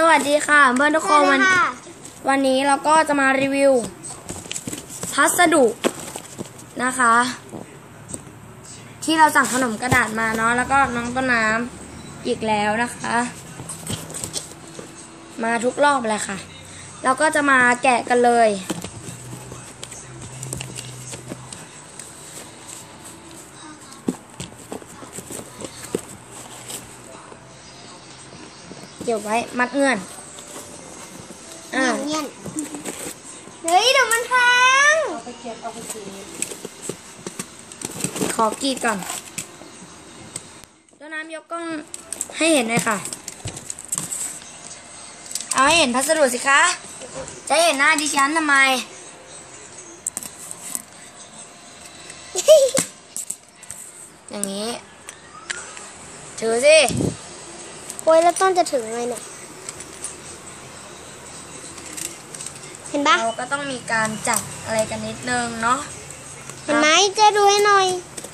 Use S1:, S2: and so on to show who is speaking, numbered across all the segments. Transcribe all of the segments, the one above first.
S1: สวัสดีค่ะเพื่อนทุกคนวันวันนี้เราก็จะมารีวิว พัสดุนะคะ ที่เราสั่งขนมกระดาษมาเนาะแล้วก็น้องต้นน้ำอีกแล้วนะคะ มาทุกรอบเลยค่ะ เราก็จะมาแกะกันเลย เกี่ยวไว้มัดเงื่อนอ่า
S2: เงียนเฮ้ยเดี๋ยวมันพัง
S1: ขอกรีดก่อนต้นน้ำยกกล้องให้เห็นหน่อยค่ะ เอาให้เห็นพัสดุสิคะ จะเห็นหน้าดิฉันทำไม อย่างนี้ถือสิ
S2: โอ้ยแล้วต้นจะถึงไงเนี่ย เห็นปะ
S1: เราก็ต้องมีการจับอะไรกันนิดนึงเนาะ
S2: เห็นไหมเจะดูให้หน่อย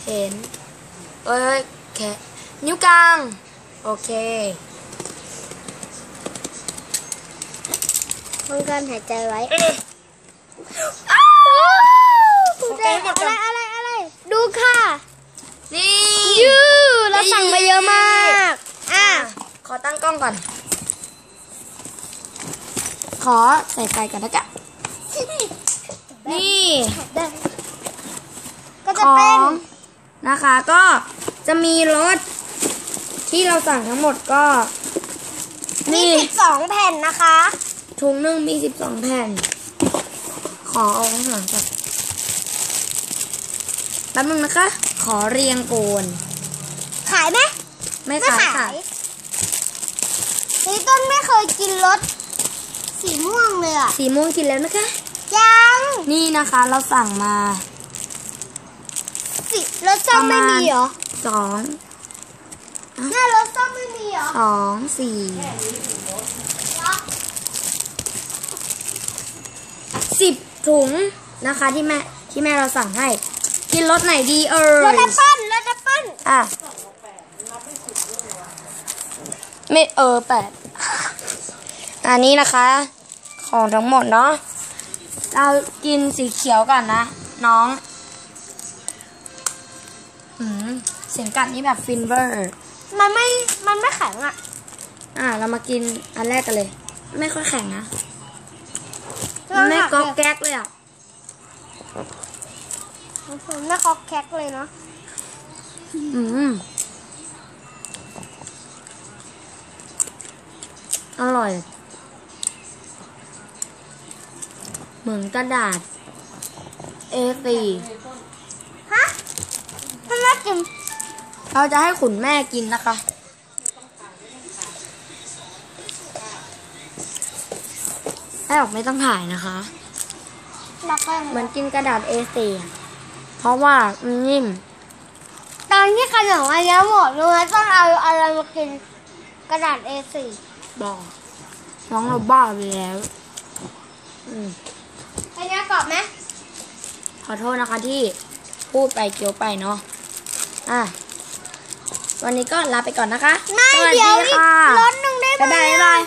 S1: เห็นเอ้ยแค่นิ้วกลาง โอเค
S2: ป้องกันหายใจไว้
S1: อ้าว
S2: ดู
S1: โอเค
S2: ได้
S1: หมดก่
S2: อะ
S1: อน
S2: ไรอะไรอะไร ดูค่ะ
S1: นี่
S2: ยูเราสั่งมาเยอะมาก อะ
S1: ข อตั้งกล้องก่อน ขอใส่ไฟก่อนนะจ๊ะ นี่
S2: ได้ก็
S1: ข
S2: จะ
S1: อ
S2: เป็น
S1: งนะคะก็จะมีรถที่เราสั่งทั้งหมดก็
S2: มี
S1: นี่
S2: สิบสองแผ่นนะคะ
S1: ถุงหนึ่งมีสิบสองแผ่น ขอเอาข้างหลังก่อนแป๊บนึงนะคะ ขอเรียงโกน
S2: ขายไหม
S1: ไม่
S2: ไม่
S1: ขาย
S2: ขา
S1: ค่ะ
S2: ย นี่ต้นไม่เคยกินรสสีม่วงเลยอะ
S1: สีม่วงกินแล้วนะคะ
S2: ยัง
S1: นี่นะคะเราสั่งมา
S2: สีรสส้มไม่มีเหรอ
S1: สอง
S2: หน้ารสส้มไม่มีเหรอ
S1: สองสี่สิบถุงนะคะที่แม่ที่แม่เราสั่งให้ กินรสไหนดีเอ่
S2: รส
S1: ย
S2: แอปเปิ้ลรสแอปเปิ้ล
S1: อะ ไม่เออแปดอันนี้นะคะ ของทั้งหมดเนาะเรากินสีเขียวก่อนนะ น้องอืมเสียงกัดนี่แบบฟินเวอร์
S2: มันไม่มันไม่แข็งอะ
S1: อะเรามากินอันแรกกันเลย ไม่ค่อยแข็งนะมันไม่ก๊อกแก๊กเลยอะ
S2: มันไม่คอกแคกเลยเนาะ
S1: อืม อร่อย เหมือนกระดาษ A4
S2: ฮะมันน่ากิน
S1: เราจะให้ขุนแม่กินนะคะ แม่บอกไม่ต้องถ่ายนะคะ
S2: แล้วก็
S1: เหมือนกินกระดาษ A4 อะเพราะว่ามันนิ่ม
S2: ตอนที่ขนมอันนี้หมดรู้ไหมต้องเอาอะไรมากินกระดาษ A4
S1: บอกน้องเราบ้าไปแล้วอืม
S2: อันนี้กรอบไหม
S1: ขอโทษนะคะที่พูดไปเกี่ยวไปเนาะอะวันนี้ก็ลาไปก่อนนะคะ
S2: ไม่
S1: สวัส
S2: เดี๋ยว
S1: ดี
S2: อีก
S1: ค่ะ
S2: รสหนึ่งได้ไหม
S1: บ๊ายบายบ๊ายบาย